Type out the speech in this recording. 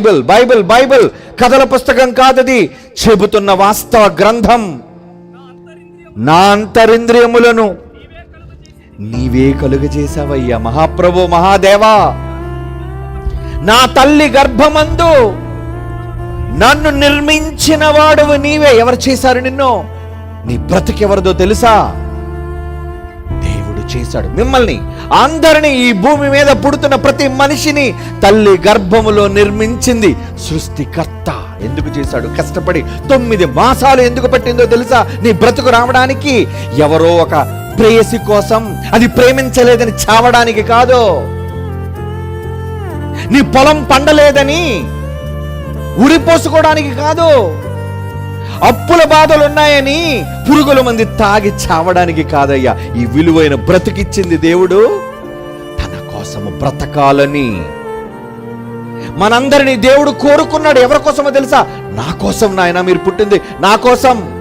Bible Bible Bible. కథల పుస్తకం కాదది. చెబుతున్న వాస్తవ గ్రంథం. నా అంతరింద్రియములను నీవే కలుగజేశావయ్యా మహాప్రభు మహాదేవా. నా తల్లి గర్భమందు నన్ను నిర్మించిన వాడువు నీవే. ఎవరు చేశారు నిన్ను? నీ బ్రతికెవరిదో తెలుసా? చేశాడు. మిమ్మల్ని అందరినీ ఈ భూమి మీద పుడుతున్న ప్రతి మనిషిని తల్లి గర్భములో నిర్మించింది సృష్టికర్త. ఎందుకు చేశాడు? కష్టపడి తొమ్మిది మాసాలు ఎందుకు పట్టిందో తెలుసా? నీ బ్రతుకు రావడానికి ఎవరో ఒక ప్రేయసి కోసం అది ప్రేమించలేదని చావడానికి కాదు. నీ పొలం పండలేదని ఉరిపోసుకోవడానికి కాదు. అప్పుల బాధలు ఉన్నాయని పురుగుల మంది తాగి చావడానికి కాదయ్యా. ఈ విలువైన బ్రతికిచ్చింది దేవుడు తన కోసము బ్రతకాలని. మనందరినీ దేవుడు కోరుకున్నాడు. ఎవరి కోసమో తెలుసా? నా కోసం నాయన మీరు పుట్టింది నా కోసం.